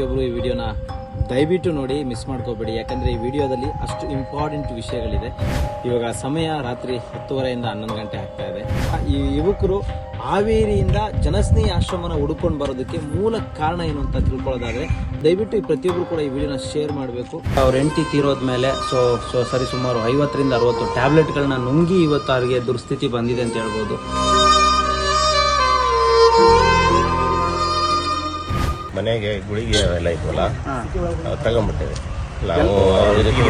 ಪ್ರತಿಯೊಬ್ಬರು ಈ ವಿಡಿಯೋನ ದಯವಿಟ್ಟು ನೋಡಿ ಮಿಸ್ ಮಾಡ್ಕೋಬೇಡಿ. ಯಾಕಂದರೆ ಈ ವಿಡಿಯೋದಲ್ಲಿ ಅಷ್ಟು ಇಂಪಾರ್ಟೆಂಟ್ ವಿಷಯಗಳಿದೆ. ಇವಾಗ ಸಮಯ ರಾತ್ರಿ ಹತ್ತುವರೆಯಿಂದ ಹನ್ನೊಂದು ಗಂಟೆ ಆಗ್ತಾ ಇದೆ. ಈ ಯುವಕರು ಹಾವೇರಿಯಿಂದ ಜನಸ್ನೇಹಿ ಆಶ್ರಮನ ಹುಡ್ಕೊಂಡು ಬರೋದಕ್ಕೆ ಮೂಲ ಕಾರಣ ಏನು ಅಂತ ತಿಳ್ಕೊಳ್ಳೋದಾದರೆ, ದಯವಿಟ್ಟು ಈ ಪ್ರತಿಯೊಬ್ಬರು ಕೂಡ ಈ ವಿಡಿಯೋನ ಶೇರ್ ಮಾಡಬೇಕು. ಅವ್ರ ಹೆಂಡತಿ ತೀರೋದ್ಮೇಲೆ ಸೊ ಸೊ ಸರಿ ಸುಮಾರು ಐವತ್ತರಿಂದ ಅರವತ್ತು ಟ್ಯಾಬ್ಲೆಟ್ಗಳನ್ನ ನುಂಗಿ ಇವತ್ತು ಅವರಿಗೆ ದುರ್ಸ್ಥಿತಿ ಬಂದಿದೆ ಅಂತ ಹೇಳ್ಬೋದು. ಮನೆಗೆ ಗುಳಿಗೆ ಅವೆಲ್ಲ ಇದ್ವಲ್ಲ ತಗೊಂಬಿಟ್ಟೇವೆ ನಾವು ಇದಕ್ಕೆ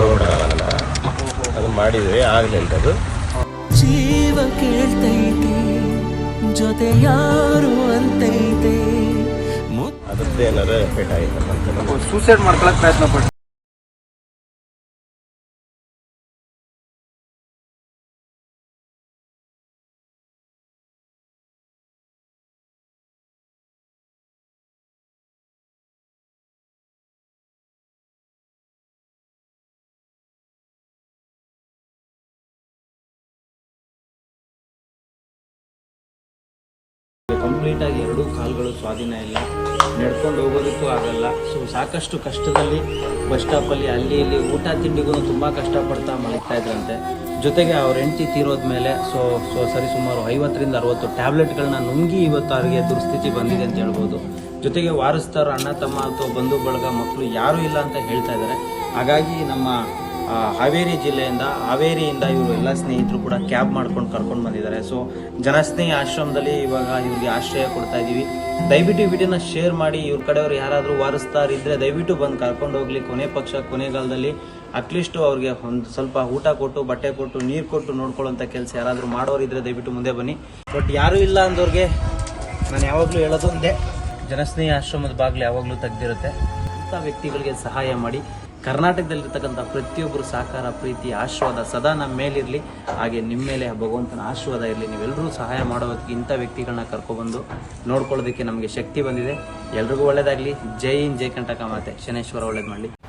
ಅದು ಮಾಡಿದ್ವಿ ಆಗ್ಲಿಲ್ಲ ಅದು ಜೀವ ಕೇಳ್ತೈತೆ ಜೊತೆ ಯಾರು ಅಂತೈತೆ. ಅದ್ರದ್ದು ಏನಾರು ಎಫೆಕ್ಟ್ ಆಗಿತ್ತು. ಸೂಸೈಡ್ ಮಾಡ್ಕೊಳಕ್ ಪ್ರಯತ್ನ ಪಟ್ಟು ಕಂಪ್ಲೀಟ್ ಆಗಿ ಎರಡೂ ಕಾಲುಗಳು ಸ್ವಾಧೀನ ಇಲ್ಲ. ನಡ್ಕೊಂಡು ಹೋಗೋದಕ್ಕೂ ಆಗಲ್ಲ. ಸೊ ಸಾಕಷ್ಟು ಕಷ್ಟದಲ್ಲಿ ಬಸ್ ಸ್ಟಾಪಲ್ಲಿ ಅಲ್ಲಿ ಇಲ್ಲಿ ಊಟ ತಿಂಡಿಗೂ ತುಂಬ ಕಷ್ಟಪಡ್ತಾ ಮಲಗ್ತಾ ಇದ್ರಂತೆ. ಜೊತೆಗೆ ಅವ್ರ ಹೆಂಡತಿ ತೀರೋದ್ಮೇಲೆ ಸೊ ಸೊ ಸರಿ ಸುಮಾರು ಐವತ್ತರಿಂದ ಅರವತ್ತು ಟ್ಯಾಬ್ಲೆಟ್ಗಳನ್ನ ನುಂಗಿ ಇವತ್ತು ಅವರಿಗೆ ದುರ್ಸ್ಥಿತಿ ಬಂದಿದೆ ಅಂತ ಹೇಳ್ಬೋದು. ಜೊತೆಗೆ ವಾರಸ್ತಾರ ಅಣ್ಣ, ತಮ್ಮ ಅಥವಾ ಬಂಧು, ಬಳಗ ಮಕ್ಕಳು ಯಾರೂ ಇಲ್ಲ ಅಂತ ಹೇಳ್ತಾ ಇದ್ದಾರೆ. ಹಾಗಾಗಿ ನಮ್ಮ ಹಾವೇರಿ ಜಿಲ್ಲೆಯಿಂದ ಹಾವೇರಿಯಿಂದ ಇವರು ಎಲ್ಲ ಸ್ನೇಹಿತರು ಕೂಡ ಕ್ಯಾಬ್ ಮಾಡ್ಕೊಂಡು ಕರ್ಕೊಂಡು ಬಂದಿದ್ದಾರೆ. ಸೊ ಜನಸ್ನೇಹಿ ಆಶ್ರಮದಲ್ಲಿ ಇವಾಗ ಇವ್ರಿಗೆ ಆಶ್ರಯ ಕೊಡ್ತಾ ಇದ್ದೀವಿ. ದಯವಿಟ್ಟು ವಿಡಿಯೋನ ಶೇರ್ ಮಾಡಿ, ಇವ್ರ ಕಡೆಯವರು ಯಾರಾದರೂ ವಾರಸ್ತಾರಿದ್ರೆ ದಯವಿಟ್ಟು ಬಂದು ಕರ್ಕೊಂಡು ಹೋಗ್ಲಿ. ಕೊನೆ ಪಕ್ಷ ಕೊನೆಗಾಲದಲ್ಲಿ ಅಟ್ಲೀಸ್ಟ್ ಅವ್ರಿಗೆ ಒಂದು ಸ್ವಲ್ಪ ಊಟ ಕೊಟ್ಟು, ಬಟ್ಟೆ ಕೊಟ್ಟು, ನೀರು ಕೊಟ್ಟು ನೋಡ್ಕೊಳ್ಳೋಂಥ ಕೆಲಸ ಯಾರಾದರೂ ಮಾಡೋರು ಇದ್ದರೆ ದಯವಿಟ್ಟು ಮುಂದೆ ಬನ್ನಿ. ಬಟ್ ಯಾರೂ ಇಲ್ಲ ಅಂದವ್ರಿಗೆ ನಾನು ಯಾವಾಗಲೂ ಹೇಳೋದು ಒಂದೇ, ಜನಸ್ನೇಹಿ ಆಶ್ರಮದ ಬಾಗಿಲು ಯಾವಾಗಲೂ ತೆಗ್ದಿರುತ್ತೆ. ಅಂಥ ವ್ಯಕ್ತಿಗಳಿಗೆ ಸಹಾಯ ಮಾಡಿ ಕರ್ನಾಟಕದಲ್ಲಿರ್ತಕ್ಕಂಥ ಪ್ರತಿಯೊಬ್ಬರು ಸಹಕಾರ ಪ್ರೀತಿ, ಆಶೀರ್ವಾದ ಸದಾ ನಮ್ಮ ಮೇಲಿರಲಿ. ಹಾಗೆ ನಿಮ್ಮ ಮೇಲೆ ಭಗವಂತನ ಆಶೀರ್ವಾದ ಇರಲಿ. ನೀವೆಲ್ಲರೂ ಸಹಾಯ ಮಾಡೋದಕ್ಕೆ ಇಂಥ ವ್ಯಕ್ತಿಗಳನ್ನ ಕರ್ಕೊಬಂದು ನೋಡ್ಕೊಳ್ಳೋದಕ್ಕೆ ನಮಗೆ ಶಕ್ತಿ ಬಂದಿದೆ. ಎಲ್ರಿಗೂ ಒಳ್ಳೇದಾಗಲಿ. ಜೈ ಇನ್ ಜೈ ಕಂಟಕ ಮಾತೆ. ಶನೇಶ್ವರ ಒಳ್ಳೇದು ಮಾಡಲಿ.